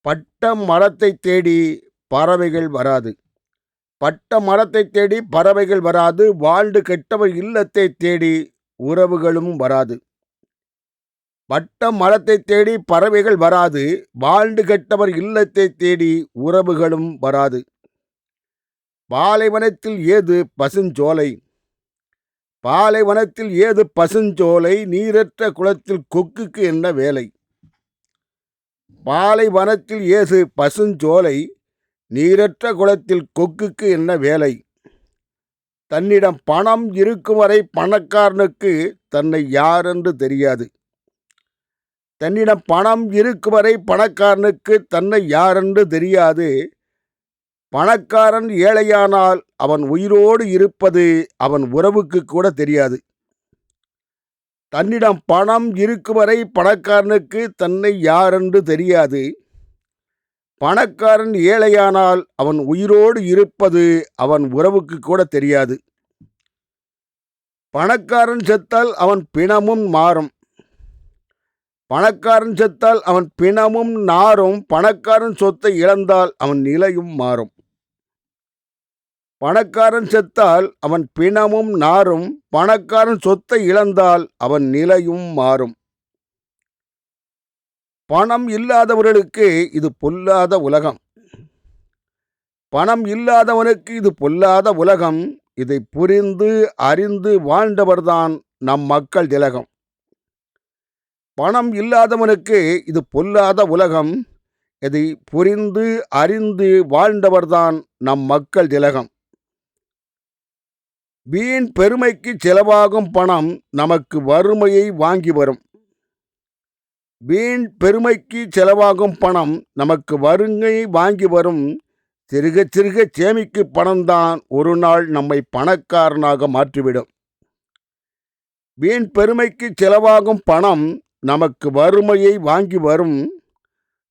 பட்ட மரத்தை தேடி பறவைகள் வராது. பட்ட மரத்தை தேடி பறவைகள் வராது. வாழ்ந்து கெட்டவர் இல்லத்தை தேடி உறவுகளும் வராது. பட்ட மரத்தை தேடி பறவைகள் வராது. வாழ்ந்து கெட்டவர் இல்லத்தை தேடி உறவுகளும் வராது. பாலைவனத்தில் ஏது பசுஞ்சோலை? பாலைவனத்தில் ஏது பசுஞ்சோலை? நீரற்ற குளத்தில் கொக்குக்கு என்ன வேலை? பாலைவனத்தில் இயேசு பசுஞ்சோலை நீரற்ற குளத்தில் கொக்குக்கு என்ன வேலை? தன்னிடம் பணம் இருக்கும் வரை பணக்காரனுக்கு தன்னை யாரென்று தெரியாது. தன்னிடம் பணம் இருக்கும் வரை பணக்காரனுக்கு தன்னை யாரென்று தெரியாது. பணக்காரன் ஏழையானால் அவன் உயிரோடு இருப்பது அவன் உறவுக்கு கூட தெரியாது. தன்னிடம் பணம் இருக்கும் வரை பணக்காரனுக்கு தன்னை யாரென்று தெரியாது. பணக்காரன் ஏழையானால் அவன் உயிரோடு இருப்பது அவன் உறவுக்கு கூட தெரியாது. பணக்காரன் செத்தால் அவன் பிணமும் மாறும். பணக்காரன் செத்தால் அவன் பிணமும் நாரும் பணக்காரன் சொத்தை இழந்தால் அவன் நிலையும் மாறும். பணக்காரன் செத்தால் அவன் பிணமும் நாரும் பணக்காரன் சொத்தை இழந்தால் அவன் நிலையும் மாறும். பணம் இல்லாதவர்களுக்கு இது பொல்லாத உலகம். பணம் இல்லாதவனுக்கு இது பொல்லாத உலகம். இதை புரிந்து அறிந்து வாழ்ந்தவர்தான் நம் மக்கள் திலகம். பணம் இல்லாதவனுக்கு இது பொல்லாத உலகம். இதை புரிந்து அறிந்து வாழ்ந்தவர்தான் நம் மக்கள் திலகம். வீண் பெருமைக்கு செலவாகும் பணம் நமக்கு வறுமையை வாங்கி வரும். வீண் பெருமைக்கு செலவாகும் பணம் நமக்கு வறுமையை வாங்கி வரும். சிறுக சிறுக சேமிக்கு பணம்தான் ஒரு நாள் நம்மை பணக்காரனாக மாற்றிவிடும். வீண் பெருமைக்கு செலவாகும் பணம் நமக்கு வறுமையை வாங்கி வரும்.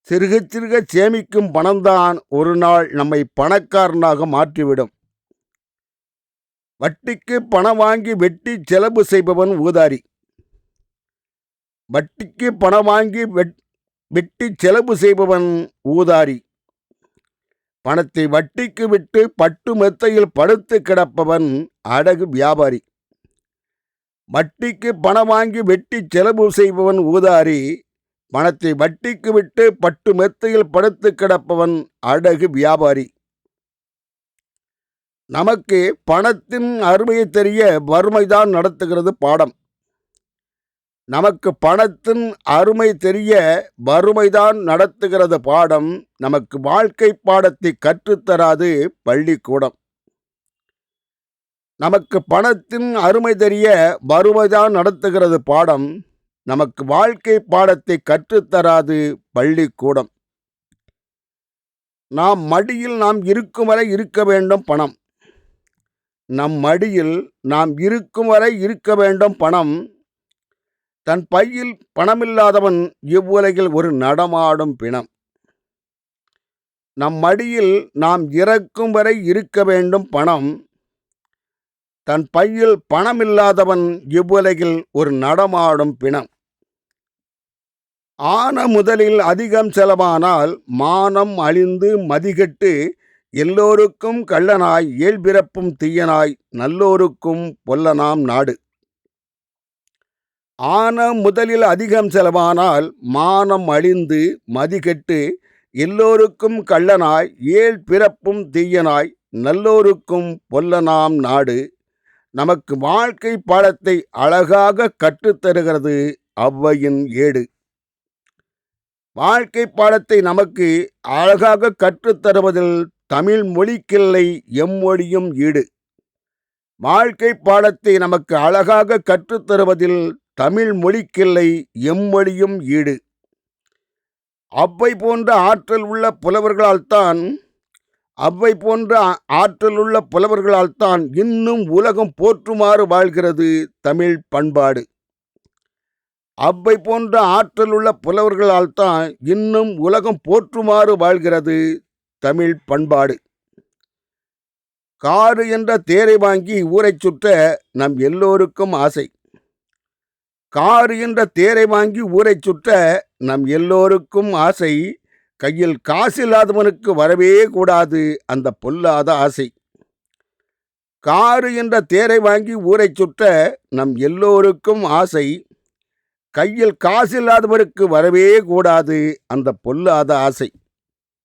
சிறுக சிறுக சேமிக்கும் பணம்தான் ஒரு நாள் நம்மை பணக்காரனாக மாற்றிவிடும். வட்டிக்கு பணம் வாங்கி வெட்டி செலவு செய்பவன் ஊதாரி. வட்டிக்கு பணம் வாங்கி வெட்டி செலவு செய்பவன் ஊதாரி. பணத்தை வட்டிக்கு விட்டு பட்டு மெத்தையில் படுத்து கிடப்பவன் அடகு வியாபாரி. வட்டிக்கு பணம் வாங்கி வெட்டி செலவு செய்பவன் ஊதாரி. பணத்தை வட்டிக்கு விட்டு பட்டு மெத்தையில் படுத்து கிடப்பவன் அடகு வியாபாரி. நமக்கு பணத்தின் அருமையை தெரிய வறுமைதான் நடத்துகிறது பாடம். நமக்கு பணத்தின் அருமை தெரிய வறுமைதான் நடத்துகிறது பாடம். நமக்கு வாழ்க்கை பாடத்தை கற்றுத்தராது பள்ளிக்கூடம். நமக்கு பணத்தின் அருமை தெரிய வறுமைதான் நடத்துகிறது பாடம். நமக்கு வாழ்க்கை பாடத்தை கற்றுத்தராது பள்ளிக்கூடம். நாம் மடியில் நாம் இருக்கும் வரை இருக்க வேண்டும் பணம். நம் மடியில் நாம் இருக்கும் வரை இருக்க வேண்டும் பணம். தன் பையில் பணமில்லாதவன் இவ்வுலகில் ஒரு நடமாடும் பிணம். நம் மடியில் நாம் இறக்கும் வரை இருக்க வேண்டும் பணம். தன் பையில் பணமில்லாதவன் இவ்வுலகில் ஒரு நடமாடும் பிணம். ஆன முதலில் அதிகம் செலவானால் மானம் அழிந்து மதிகட்டு எல்லோருக்கும் கள்ளனாய் இயல்பிறப்பும் தீயனாய் நல்லோருக்கும் பொல்லனாம் நாடு. ஆன முதலில் அதிகம் செலவானால் மானம் அழிந்து மதிகெட்டு எல்லோருக்கும் கள்ளனாய் ஏழ் பிறப்பும் தீயனாய் நல்லோருக்கும் பொல்லனாம் நாடு. நமக்கு வாழ்க்கை பாடத்தை அழகாக கற்றுத்தருகிறது அவ்வையின் ஏடு. வாழ்க்கை பாடத்தை நமக்கு அழகாக கற்றுத்தருவதில் தமிழ் மொழிக்கில்லை எம்மொழியும் ஈடு. வாழ்க்கை பாடத்தை நமக்கு அழகாக கற்றுத்தருவதில் தமிழ் மொழிக்கில்லை எம்மொழியும் ஈடு. அவ்வை போன்ற ஆற்றல் உள்ள புலவர்களால்தான் அவ்வை போன்ற ஆற்றல் உள்ள புலவர்களால்தான் இன்னும் உலகம் போற்றுமாறு வாழ்கிறது தமிழ் பண்பாடு. அவ்வை போன்ற ஆற்றல் உள்ள புலவர்களால்தான் இன்னும் உலகம் போற்றுமாறு வாழ்கிறது தமிழ் பண்பாடு. காரு என்ற தேரை வாங்கி ஊரைச் சுற்ற நம் எல்லோருக்கும் ஆசை. காரு என்ற தேரை வாங்கி ஊரைச் சுற்ற நம் எல்லோருக்கும் ஆசை. கையில் காசு இல்லாதவனுக்கு வரவே கூடாது அந்த பொல்லாத ஆசை. காரு என்ற தேரை வாங்கி ஊரைச் சுற்ற நம் எல்லோருக்கும் ஆசை. கையில் காசு இல்லாதவருக்கு வரவே கூடாது. அந்த பொல்லாத ஆசை.